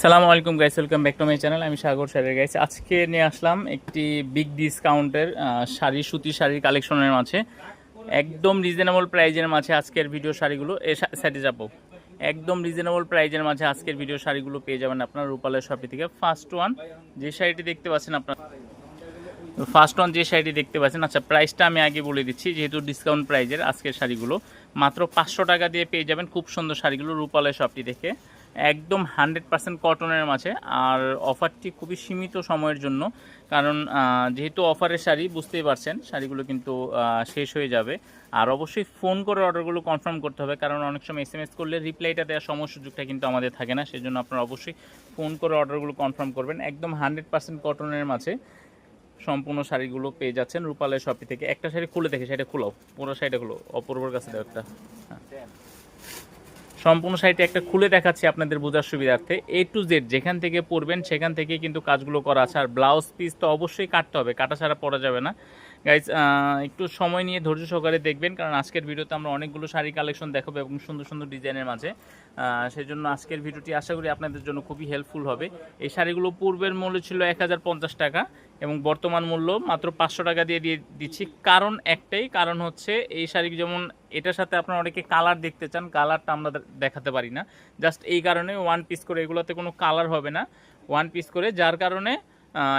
সালামু আলাইকুম guys welcome back to my channel আমি সাগর শাড়ির গাইস আজকে নিয়ে আসলাম একটি বিগ ডিসকাউন্টের শাড়ি, সুতি শাড়ির কালেকশনের মাঝে। একদম রিজনেবল প্রাইজের মাঝে আজকের ভিডিও শাড়িগুলো। এ সাইডে যাব। একদম রিজনেবল প্রাইজের মাঝে আজকের ভিডিও শাড়িগুলো পেয়ে যাবেন আপনার রূপালের শপি থেকে। ফার্স্ট ওয়ান যে শাড়িটি দেখতে পাচ্ছেন আপনার। ফার্স্ট ওয়ান যে শাড়িটি দেখতে পাচ্ছেন। আচ্ছা প্রাইসটা আমি আগে বলে দিচ্ছি, যেহেতু ডিসকাউন্ট প্রাইজের আজকের শাড়িগুলো। মাত্র পাঁচশো টাকা দিয়ে পেয়ে যাবেন খুব সুন্দর শাড়িগুলো রূপালের শপটি থেকে একদম হান্ড্রেড পার্সেন্ট কটনের মাঝে। আর অফারটি খুবই সীমিত সময়ের জন্য। কারণ যেহেতু অফারের শাড়ি, বুঝতেই পারছেন, শাড়িগুলো কিন্তু শেষ হয়ে যাবে। আর অবশ্যই ফোন করে অর্ডারগুলো কনফার্ম করতে হবে। কারণ অনেক সময় এস এম এস করলে রিপ্লাইটা দেওয়ার সময় সুযোগটা কিন্তু আমাদের থাকে না। সেজন্য আপনারা অবশ্যই ফোন করে অর্ডারগুলো কনফার্ম করবেন। একদম হান্ড্রেড পার্সেন্ট কটনের মাঝে। সম্পূর্ণ শাড়িগুলো পেয়ে যাচ্ছেন রূপালয় শপি থেকে। একটা শাড়ি খুলে দেখে, সেটা খুলো পুরো শাড়িটা খুলো অপূর্বর কাছে দাও একটা। হ্যাঁ। সম্পূর্ণ শাড়িটা একটা খুলে দেখাচ্ছি আপনাদের বোঝার সুবিধার্থে। এ টু জেড যেখান থেকে পরবেন, সেখান থেকে কিন্তু কাজগুলো করা আছে। আর ব্লাউজ পিস তো অবশ্যই কাটতে হবে, কাটা ছাড়া পরা যাবে না। গাইজ একটু সময় নিয়ে ধৈর্য সহকারে দেখবেন, কারণ আজকের ভিডিওতে আমরা অনেকগুলো শাড়ি কালেকশন দেখাবো এবং সুন্দর সুন্দর ডিজাইনের মাঝে। সেই জন্য আজকের ভিডিওটি আশা করি আপনাদের জন্য খুবই হেল্পফুল হবে। এই শাড়িগুলো পূর্বের মূল্য ছিল এক হাজার পঞ্চাশ টাকা এবং বর্তমান মূল্য মাত্র পাঁচশো টাকা দিয়ে দিয়ে দিচ্ছি। কারণ একটাই, কারণ হচ্ছে এই শাড়ি যেমন এটার সাথে আপনারা অনেকে কালার দেখতে চান কালারটা আমরা দেখাতে পারি না। জাস্ট এই কারণে ওয়ান পিস করে এগুলোতে কোনো কালার হবে না। ওয়ান পিস করে যার কারণে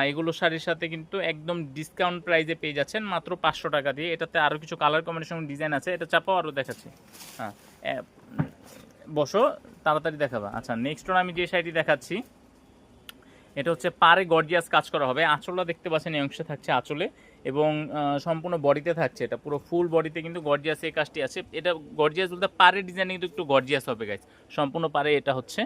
এগুলো শাড়ির সাথে কিন্তু একদম ডিসকাউন্ট প্রাইসে পেয়ে যাচ্ছেন মাত্র পাঁচশো টাকা দিয়ে। এটাতে আরও কিছু কালার কম্বিনেশন ডিজাইন আছে, এটা চাপাও আরও দেখাচ্ছি। হ্যাঁ বসো, তাড়াতাড়ি দেখাবা। আচ্ছা নেক্সট আমি যে শাড়িটি দেখাচ্ছি, এটা হচ্ছে পারে গর্জিয়াস কাজ করা হবে। আঁচলটা দেখতে পাচ্ছেন, এই অংশে থাকছে আঁচলে এবং সম্পূর্ণ বডিতে থাকছে এটা। পুরো ফুল বডিতে কিন্তু গর্জিয়াস এই কাজটি আছে। এটা গর্জিয়াস বলতে পারে ডিজাইন কিন্তু একটু গর্জিয়াস হবে গাইজ সম্পূর্ণ পারে এটা হচ্ছে,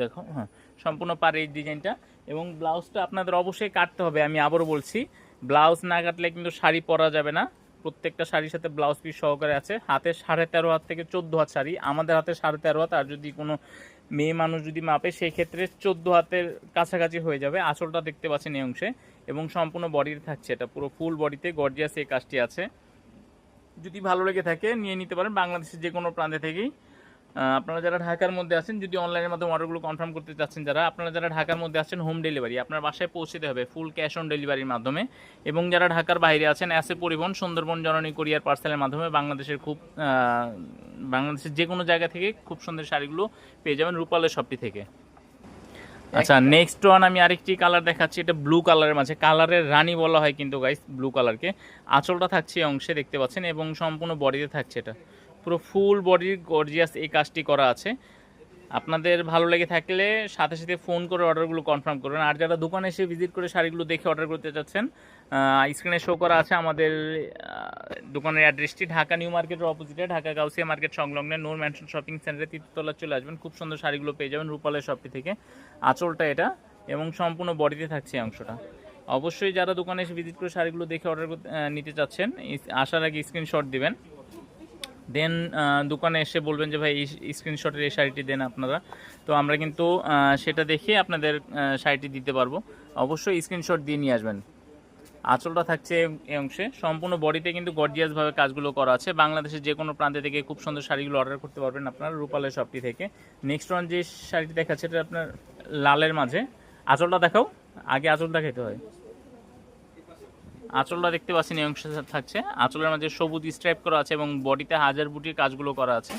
দেখো হ্যাঁ সম্পূর্ণ পারে এই ডিজাইনটা এবং ব্লাউজটা আপনাদের অবশ্যই কাটতে হবে, আমি আবারও বলছি। ব্লাউজ না কাটলে কিন্তু শাড়ি পরা যাবে না। প্রত্যেকটা শাড়ির সাথে ব্লাউজ পিস সহকারে আছে। হাতে সাড়ে তেরো হাত থেকে চোদ্দ হাত শাড়ি। আমাদের হাতে সাড়ে তেরো হাত, আর যদি কোনো মেয়ে মানুষ যদি মাপে সেই ক্ষেত্রে চোদ্দ হাতের কাছাকাছি হয়ে যাবে। আসলটা দেখতে পাচ্ছেন এই অংশে। এবং সম্পূর্ণ বডিতে থাকছে এটা। পুরো ফুল বডিতে গর্জিয়াস এই কাজটি আছে। যদি ভালো লেগে থাকে, নিয়ে নিতে পারেন। বাংলাদেশের যে কোনো প্রান্তে থেকেই আপনারা যারা ঢাকার মধ্যে আছেন যদি অনলাইনের মাধ্যমে অর্ডারগুলো কনফার্ম করতে চাচ্ছেন যারা আপনারা যারা ঢাকার মধ্যে আছেন হোম ডেলিভারি আপনার বাসায় পৌঁছতে হবে ফুল ক্যাশ অন ডেলিভারির মাধ্যমে। এবং যারা ঢাকার বাইরে আছেন অ্যাসে পরিবহন সুন্দরবন জননী কোরিয়ার পার্সেলের মাধ্যমে বাংলাদেশের খুব বাংলাদেশের যে কোনো জায়গা থেকে খুব সুন্দর শাড়িগুলো পেয়ে যাবেন রূপালের শপটি থেকে। আচ্ছা নেক্সট ওয়ান আমি আরেকটি কালার দেখাচ্ছি এটা ব্লু কালারের মাঝে। কালারের রানী বলা হয় কিন্তু গাইস ব্লু কালারকে আঁচলটা থাকছে এই অংশে দেখতে পাচ্ছেন এবং সম্পূর্ণ বডিতে থাকছে এটা। পুরো ফুল বডির গর্জিয়াস এই কাজটি করা আছে। আপনাদের ভালো লেগে থাকলে সাথে সাথে ফোন করে অর্ডারগুলো কনফার্ম করবেন। আর যারা দোকানে এসে ভিজিট করে শাড়িগুলো দেখে অর্ডার করতে চাচ্ছেন স্ক্রিনে শো করা আছে আমাদের দোকানের অ্যাড্রেসটি ঢাকা নিউ মার্কেটের অপোজিটে ঢাকা গাউসিয়া মার্কেট সংলগ্নে নূর ম্যানশন শপিং সেন্টারে তৃতীয়তলা চলে আসবেন। খুব সুন্দর শাড়িগুলো পেয়ে যাবেন রূপালের শপটি থেকে। আঁচলটা এটা এবং সম্পূর্ণ বডিতে থাকছে অংশটা। অবশ্যই যারা দোকানে এসে ভিজিট করে শাড়িগুলো দেখে অর্ডার নিতে চাচ্ছেন, আসার আগে স্ক্রিনশট দিবেন। দেন দোকানে এসে বলবেন যে, ভাই, এই স্ক্রিনশটের এই শাড়িটি দেন আপনারা। তো আমরা কিন্তু সেটা দেখে আপনাদের শাড়িটি দিতে পারব। অবশ্যই স্ক্রিনশট দিয়ে নিয়ে আসবেন। আঁচলটা থাকছে এই অংশে। সম্পূর্ণ বডিতে কিন্তু গর্জিয়াসভাবে কাজগুলো করা আছে। বাংলাদেশের যে কোনো প্রান্তে থেকে খুব সুন্দর শাড়িগুলো অর্ডার করতে পারবেন আপনারা, রূপালের শপটি থেকে। নেক্সট ওয়ান যে শাড়িটি দেখাচ্ছে এটা আপনার লালের মাঝে। আঁচলটা দেখাও। আগে আঁচল দেখাইতে হয়। আঁচলটা দেখতে পাচ্ছেন, এই অংশে থাকছে। আঁচলের মাঝে সবুজ স্ট্রাইপ করা আছে এবং বডিতে হাজার বুটির কাজগুলো করা আছে।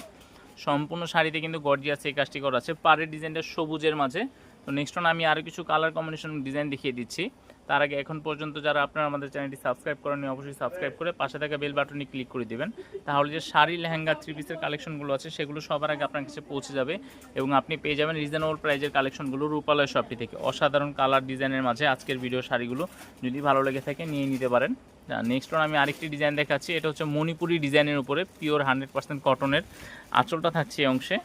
সম্পূর্ণ শাড়িতে কিন্তু গর্জিয়াস এই কাজটি করা আছে। পাড়ের ডিজাইনটা সবুজের মাঝে। তো নেক্সট আমি আরও কিছু কালার কম্বিনেশন ডিজাইন দেখিয়ে দিচ্ছি। তার আগে এখন পর্যন্ত যারা আপনারা আমাদের চ্যানেলটি সাবস্ক্রাইব করেনি অবশ্যই সাবস্ক্রাইব করে পাশে থাকা বেল বাটনে ক্লিক করে দিবেন। তাহলে যে শাড়ি, লেহেঙ্গা থ্রি পিসের কালেকশনগুলো আছে, সেগুলো সবার আগে আপনার কাছে পৌঁছে যাবে এবং আপনি পেয়ে যাবেন রিজনেবল প্রাইজের কালেকশনগুলো রূপালয় শপটি থেকে। অসাধারণ কালার ডিজাইনের মাঝে আজকের ভিডিও শাড়িগুলো যদি ভালো লেগে থাকে নিয়ে নিতে পারেন। নেক্সট ওয়ান আমি আরেকটি ডিজাইন দেখাচ্ছি, এটা হচ্ছে মণিপুরি ডিজাইনের উপরে পিওর হান্ড্রেড পার্সেন্ট কটনের আঁচলটা থাকছে এই অংশে।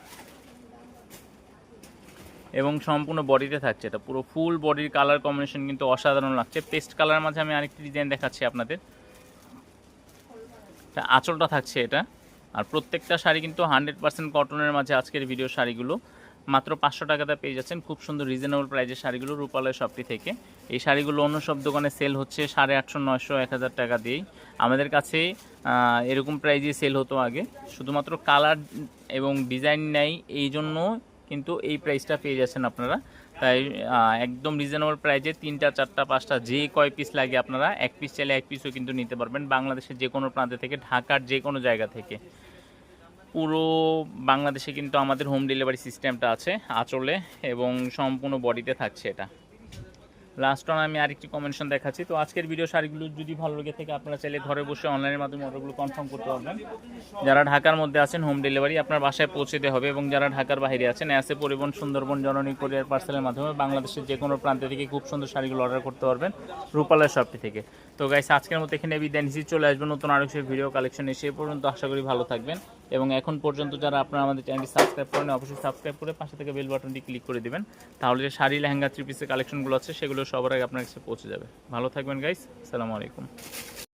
এবং সম্পূর্ণ বডিতে থাকছে। এটা পুরো ফুল বডির কালার কম্বিনেশন কিন্তু অসাধারণ লাগছে। পেস্ট কালার মাঝে আমি আরেকটি ডিজাইন দেখাচ্ছি আপনাদের। আঁচলটা থাকছে এটা। আর প্রত্যেকটা শাড়ি কিন্তু হান্ড্রেড পার্সেন্ট কটনের মাঝে আজকের ভিডিও শাড়িগুলো। মাত্র পাঁচশো টাকাতে পেয়ে যাচ্ছেন খুব সুন্দর রিজনেবল প্রাইজের শাড়িগুলো রূপালয় শপটি থেকে। এই শাড়িগুলো অন্য সব দোকানে সেল হচ্ছে সাড়ে আটশো, নয়শো, এক হাজার টাকা দিয়েই। আমাদের কাছে এরকম প্রাইজে সেল হতো আগে। শুধুমাত্র কালার এবং ডিজাইন নেই এই জন্য কিন্তু এই প্রাইসটা পেয়ে যাচ্ছেন আপনারা। তাই একদম রিজনেবল প্রাইজে তিনটা, চারটা, পাঁচটা যে কয় পিস লাগে আপনারা, এক পিস চাইলে এক পিসও কিন্তু নিতে পারবেন বাংলাদেশের যে কোনো প্রান্ত থেকে, ঢাকার যে কোনো জায়গা থেকে। পুরো বাংলাদেশে কিন্তু আমাদের হোম ডেলিভারি সিস্টেমটা আছে আঁচলে এবং সম্পূর্ণ বডিতে থাকছে এটা। লাস্ট অন আমি আরেকটি কমেন্টশন দেখাচ্ছি। তো আজকের ভিডিও শাড়িগুলো যদি ভালো লেগে থাকে, আপনারা চাইলে ঘরে বসে অনলাইনের মাধ্যমে অর্ডারগুলো কনফার্ম করতে পারবেন। যারা ঢাকার মধ্যে আছেন হোম ডেলিভারি আপনার বাসায় পৌঁছে দিতে হবে এবং যারা ঢাকার বাইরে আছেন অ্যাসে পরিবহন সুন্দরবন জননী কোরিয়ার পার্সেলের মাধ্যমে বাংলাদেশের যে কোনো প্রান্ত থেকে খুব সুন্দর শাড়িগুলো অর্ডার করতে পারবেন রূপালয় শপটি থেকে। তো গাইস আজকের মতো এখানে বিদায় নিচ্ছি। চলে আসবেন নতুন আরও সেই ভিডিও কালেকশন এসে পর্যন্ত আশা করি ভালো থাকবেন। এবং এখন পর্যন্ত যারা আপনারা আমাদের চ্যানেলটি সাবস্ক্রাইব করেন অবশ্যই সাবস্ক্রাইব করে পাশে থেকে বেল বাটনটি ক্লিক করে দেবেন। তাহলে যে শাড়ি, লেহেঙ্গা থ্রি পিসের কালেকশনগুলো আছে, সেগুলো সবার আগে আপনার কাছে পৌঁছে যাবে। ভালো থাকবেন গাইস আসসালামু আলাইকুম।